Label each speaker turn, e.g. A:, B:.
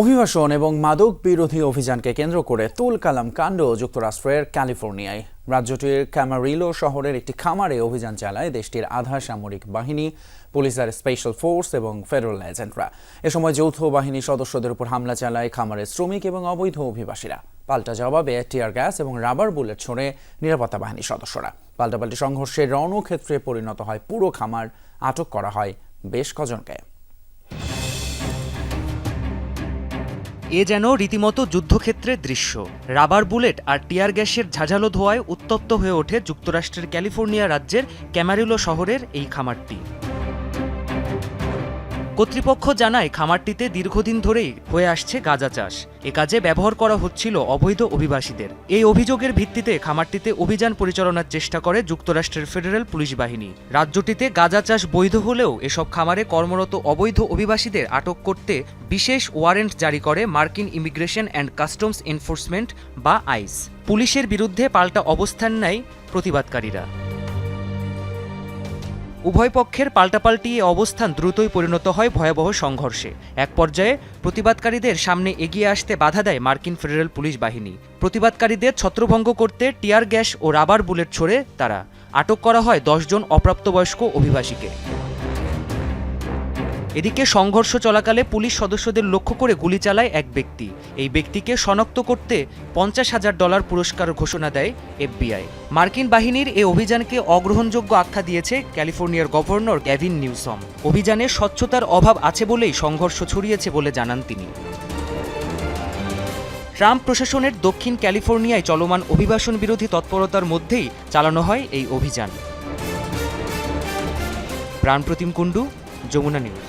A: অভিবাসন এবং মাদক বিরোধী অভিযানকে কেন্দ্র করে তুলকালাম কাণ্ড যুক্তরাষ্ট্রের ক্যালিফোর্নিয়ায়। রাজ্যটির ক্যামারিলো শহরের একটি খামারে অভিযান চালায় দেশটির আধা সামরিক বাহিনী, পুলিশের স্পেশাল ফোর্স এবং ফেডারেল এজেন্টরা। এ সময় যৌথ বাহিনী সদস্যদের উপর হামলা চালায় খামারের শ্রমিক এবং অবৈধ অভিবাসীরা। পাল্টা জবাবে টিয়ার গ্যাস এবং রাবার বুলেট ছড়ে নিরাপত্তা বাহিনীর সদস্যরা। পাল্টাপাল্টি সংঘর্ষে রণক্ষেত্রে পরিণত হয় পুরো খামার। আটক করা হয় বেশ কজনকে।
B: এ যেন রীতিমতো যুদ্ধক্ষেত্রের দৃশ্য। রাবার বুলেট আর টিয়ার গ্যাসের ঝাঁঝালো ধোয়ায় উত্তপ্ত হয়ে ওঠে যুক্তরাষ্ট্রের ক্যালিফোর্নিয়া রাজ্যের ক্যামারিলো শহরের এই খামারটি। কর্তৃপক্ষ জানায় খামারটিতে দীর্ঘদিন ধরেই হয়ে আসছে গাঁজা চাষ। এ কাজে ব্যবহার করা হচ্ছিল অবৈধ অভিবাসীদের। এই অভিযোগের ভিত্তিতে খামারটিতে অভিযান পরিচালনার চেষ্টা করে যুক্তরাষ্ট্রের ফেডারেল পুলিশ বাহিনী। রাজ্যটিতে গাঁজা চাষ বৈধ হলেও এসব খামারে কর্মরত অবৈধ অভিবাসীদের আটক করতে বিশেষ ওয়ারেন্ট জারি করে মার্কিন ইমিগ্রেশন অ্যান্ড কাস্টমস এনফোর্সমেন্ট বা আইস। পুলিশের বিরুদ্ধে পাল্টা অবস্থান নেয় প্রতিবাদকারীরা। উভয় পক্ষের পাল্টাপাল্টি অবস্থান দ্রুতই পরিণত হয় ভয়াবহ সংঘর্ষে। এক পর্যায়ে প্রতিবাদকারীদের সামনে এগিয়ে আসতে বাধা দেয় মার্কিন ফেডারেল পুলিশ বাহিনী। প্রতিবাদকারীদের ছত্রভঙ্গ করতে টিয়ার গ্যাস ও রাবার বুলেট ছোড়ে তারা। আটক করা হয় দশজন অপ্রাপ্তবয়স্ক অভিবাসীকে। এদিকে সংঘর্ষ চলাকালে পুলিশ সদস্যদের লক্ষ্য করে গুলি চালায় এক ব্যক্তি। এই ব্যক্তিকে শনাক্ত করতে পঞ্চাশ হাজার ডলার পুরস্কার ঘোষণা দেয় এফবিআই। মার্কিন বাহিনীর এই অভিযানকে অগ্রহণযোগ্য আখ্যা দিয়েছে ক্যালিফোর্নিয়ার গভর্নর গ্যাভিন নিউসম। অভিযানে স্বচ্ছতার অভাব আছে বলেই সংঘর্ষ ছড়িয়েছে বলে জানান তিনি। ট্রাম্প প্রশাসনের দক্ষিণ ক্যালিফোর্নিয়ায় চলমান অভিবাসন বিরোধী তৎপরতার মধ্যেই চালানো হয় এই অভিযান। প্রাণপ্রতিম কুণ্ডু, যমুনা নিউজ।